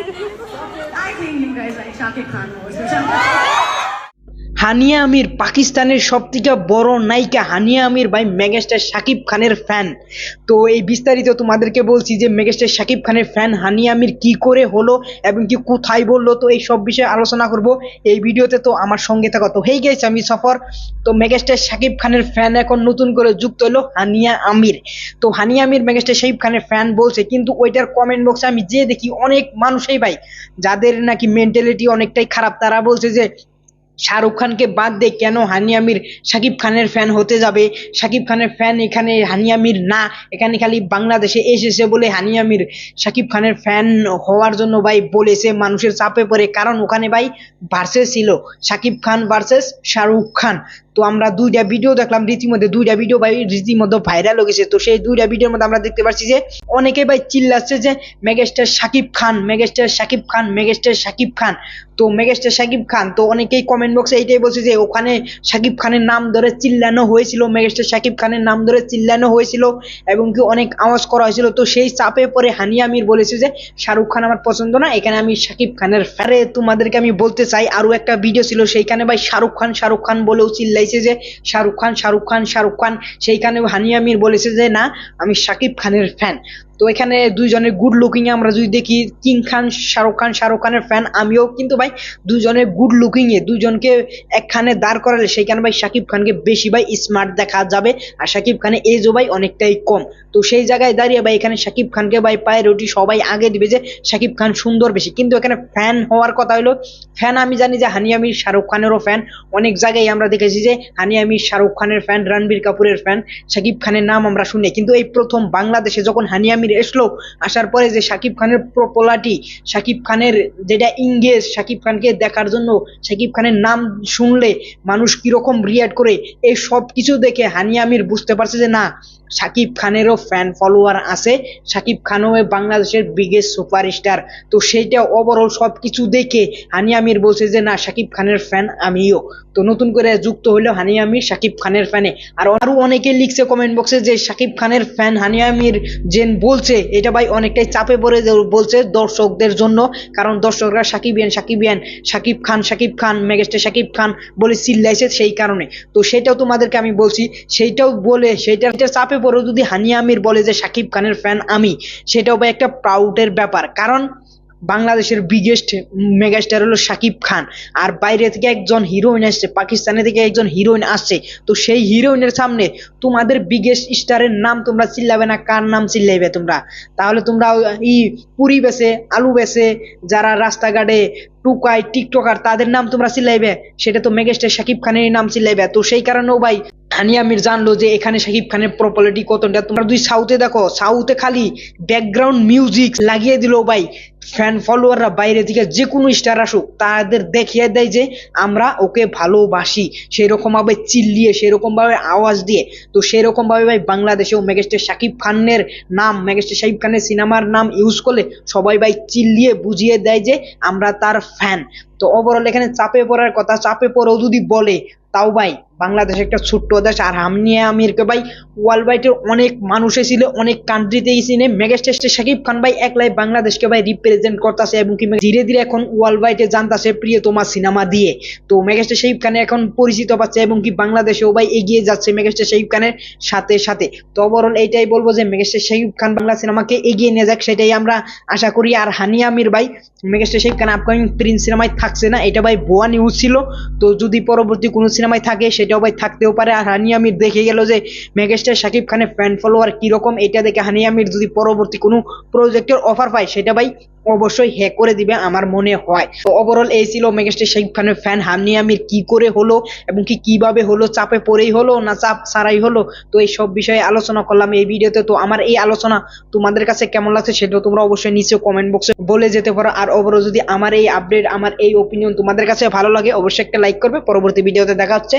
I think you guys like Shakib Khan more. So Haniyeh আমির পাকিস্তানের সবথেকে বড় নায়িকা হানিয়া আমির ভাই মেগাস্টার শাকিব খানের ফ্যান। তো এই বিস্তারিত তোমাদেরকে বলছি যে মেগাস্টার শাকিব খানের ফ্যান হানিয়া আমির কি করে হলো এবং কি কোথায় বলল, তো এই সব বিষয়ে আলোচনা করব। এই ভিডিওতে তো আমার সঙ্গে থাকো। তো হেই গেছে আমি সফর। তো মেগাস্টার শাকিব খানের ফ্যান এখন নতুন করে যুক্ত হলো হানিয়া আমির। তো হানিয়া আমির মেগাস্টার শাকিব খানের ফ্যান বলছে, কিন্তু ওইটার কমেন্ট বক্সে আমি যে দেখি অনেক মানুষই ভাই, যাদের নাকি মেন্টালিটি অনেকটাই খারাপ, তারা বলছে যে শাহরুখ খানকে বাদ দিয়ে কেন হানি আমির শাকিব খানের ফ্যান হতে যাবে? শাকিব খানের ফ্যান এখানে, হানি আমির না। এখানে খালি বাংলাদেশে এসেছে বলে হানি আমির শাকিব খানের ফ্যান হওয়ার জন্য ভাই বলেছে, মানুষের চাপে পড়ে। কারণ ওখানে ভাই ভার্সেস ছিল, শাকিব খান ভার্সেস শাহরুখ খান। তো আমরা দুইটা ভিডিও দেখলাম রীতিমধ্যে দুইটা ভিডিও ভাই রীতিমধ্যে ভাইরাল হয়ে গেছে। তো সেই দুইটা ভিডিওর মধ্যে আমরা দেখতে পাচ্ছি যে, অনেকে ভাই চিল্লাচ্ছে যে, megastar Shakib Khan, megastar Shakib Khan, megastar Shakib Khan. তো মেগাস্টার শাকিব খান, তো অনেকেই কমেন্ট বক্সে এইটাই বলছে যে ওখানে শাকিব খানের নাম ধরে চিল্লানো হয়েছিল, মেগাস্টার শাকিব খানের নাম ধরে চিল্লানো হয়েছিল এবং কি অনেক আওয়াজ করা হয়েছিল। তো সেই চাপে পরে হানিয়া আমির বলেছে যে, শাহরুখ খান আমার পছন্দ না, এখানে আমি শাকিব খানের ফ্যারে তোমাদেরকে আমি বলতে চাই, আরও একটা ভিডিও ছিল সেইখানে ভাই শাহরুখ খান শাহরুখ খান বলেও চিল্লাইছে যে, শাহরুখ খান শাহরুখ খান শাহরুখ খান। সেইখানে হানিয়া আমির বলেছে যে, না, আমি শাকিব খানের ফ্যান তো এখানে দুইজনের গুড লুকিং আমরা যদি দেখি কিং খান শাহরুখ খান শাহরুখ খানের ফ্যান আমিও কিন্তু ভাই দুজনের গুড লুকিং এ দুজনকে একখানে দাঁড় করালে সেইখানে ভাই শাকিব খানকে বেশি ভাই স্মার্ট দেখা যাবে আর শাকিব খানের এজও ভাই অনেকটাই কম। তো সেই জায়গায় দাঁড়িয়ে ভাই এখানে শাকিব খানকে ভাই পায়ে রুটি সবাই আগে দিবে যে শাকিব খান সুন্দর বেশি। কিন্তু এখানে ফ্যান হওয়ার কথা হলো ফ্যান আমি জানি যে হানি আমির শাহরুখ খানেরও ফ্যান অনেক জায়গায় আমরা দেখেছি যে হানি আমির শাহরুখ খানের ফ্যান রণবীর কাপুরের ফ্যান শাকিব খানের নাম আমরা শুনি। কিন্তু এই প্রথম বাংলাদেশে যখন হানি আমির এসলো। আসার পরে যে শাকিব খানের প্রপোলাটি শাকিব খানের যেটা ইংগেজ শাকিব খানকে দেখার জন্য, শাকিব খানের নাম শুনলে মানুষ কীরকম রিয়াক্ট করে, এই সব কিছু দেখে হানি আমির বুঝতে পারছে যে না, শাকিব খানেরও ফ্যান ফলোয়ার আছে, শাকিব খানও বাংলাদেশের বিগেস্ট সুপারস্টার তো সেইটা ওভারঅল সব কিছু দেখে হানি আমির বলছে যে না, শাকিব খানের ফ্যান আমিও। তো নতুন করে যুক্ত হলো হানি আমির শাকিব খানের ফ্যানে আর আরও অনেকে লিখছে কমেন্ট বক্সে যে শাকিব খানের ফ্যান হানি আমির জেন বলছে, এটা ভাই অনেকটাই চাপে পড়ে বলছে দর্শকদের জন্য, কারণ দর্শকরা সাকিবিয়ান সাকিবিয়ান সাকিব খান সাকিব খান, মেগাস্টার সাকিব খান বলে চিল্লাইছে সেই কারণে। তো সেটাও তোমাদেরকে আমি বলছি সেইটাও বলে সেইটা সেটা চাপে পড়েও যদি হানি আমির বলে যে সাকিব খানের ফ্যান আমি, সেটাও ভাই একটা প্রাউডের ব্যাপার। কারণ বাংলাদেশের বিগেস্ট মেগাস্টার হলো শাকিব খান। আর বাইরে থেকে একজন হিরোইন আসছে পাকিস্তানে থেকে একজন হিরোইন আসছে। তো সেই হিরোইনের সামনে তোমাদের বিগেস্ট স্টারের নাম তোমরা চিল্লাবে না, কার নাম চিল্লাইবে তোমরা? তাহলে তোমরা ই, পুরি বেছে, আলু বেছে, যারা রাস্তাঘাটে টুকাই টিকটকার, তাদের নাম তোমরা চিল্লাইবে। সেটা তো মেগাস্টার শাকিব খানের নাম চিল্লাইবে। তো সেই কারণেও ভাই হানিয়া আমির জানলো যে এখানে শাকিব খানের প্রপার্টি কতটা। তোমরা দুই সাউথে দেখো সাউথে খালি ব্যাকগ্রাউন্ড মিউজিক লাগিয়ে দিল ভাই। ফ্যান ফলোয়াররা বাইরে থেকে যে কোনো স্টার আসুক, তাদের দেখিয়ে দেয় যে আমরা ওকে ভালোবাসি। সেরকম ভাবে চিল্লিয়ে, সেরকম ভাবে আওয়াজ দিয়ে, তো সেরকম ভাবে ভাই বাংলাদেশেও মেগাস্টার শাকিব খানের নাম মেগাস্টার শাকিব খানের সিনেমার নাম ইউজ করলে সবাই ভাই চিল্লিয়ে বুঝিয়ে দেয় যে আমরা তার ফ্যান তো ওভারঅল এখানে চাপে পড়ার কথা, চাপে পড়েও যদি বলে, তাও ভাই বাংলাদেশ একটা ছোট্ট দেশ, আর হামনিয়া আমিরকে ভাই, ওয়ার্ল্ড ওয়াইডের অনেক মানুষ এসেছিল, অনেক কান্ট্রিতেই সিনে মেগাস্টার শাকিব খান ভাই একলাই বাংলাদেশকে ভাই রিপ্রেজেন্ট করতেছে এবং কি ধীরে ধীরে এখন ওয়ার্ল্ড ওয়াইডে জানতাছে প্রিয় তোমার সিনেমা দিয়ে। তো মেগাস্টার শাকিব খানে এখন পরিচিত পাচ্ছে এবং কি বাংলাদেশেও ভাই এগিয়ে যাচ্ছে মেগাস্টার শাকিব খানের সাথে সাথে। তো ওভারঅল এইটাই বলব যে মেগাস্টার শাকিব খান বাংলা সিনেমাকে এগিয়ে নিয়ে যাক, সেটাই আমরা আশা করি। আর হানি আমির ভাই, megastar Shakib Khan upcoming prince সিনেমায় থাকছে না, এটা ভাই ভুয়া নিউজ ছিল। তো যদি পরবর্তী কোনো সিনেমায় থাকে সেটাও ভাই থাকতেও পারে। আর হানি আমির দেখে গেল যে, মেগাস্টার শাকিব খানের ফ্যান ফলোয়ার কীরকম, এটা দেখে হানি আমির যদি পরবর্তী কোনো প্রজেক্টের অফার পায়, সেটা ভাই অবশ্যই হ্যাক করে দিবে আমার মনে হয়। তো ওভারঅল এই ছিল মেগাস্টার শাকিব খানের ফ্যান হানি আমির কি করে হলো এবং কি কীভাবে হলো, চাপে পড়েই হলো না চাপ ছাড়াই হলো? তো এই সব বিষয়ে আলোচনা করলাম এই ভিডিওতে। তো আমার এই আলোচনা তোমাদের কাছে কেমন লাগছে সেটাও তোমরা অবশ্যই নিচে কমেন্ট বক্সে বলে যেতে পারো। আর ওভারঅল যদি আমার এই আপডেট আমার এই ওপিনিয়ন তোমাদের কাছে ভালো লাগে, অবশ্যই একটা লাইক করবে। পরবর্তী ভিডিওতে দেখা হচ্ছে।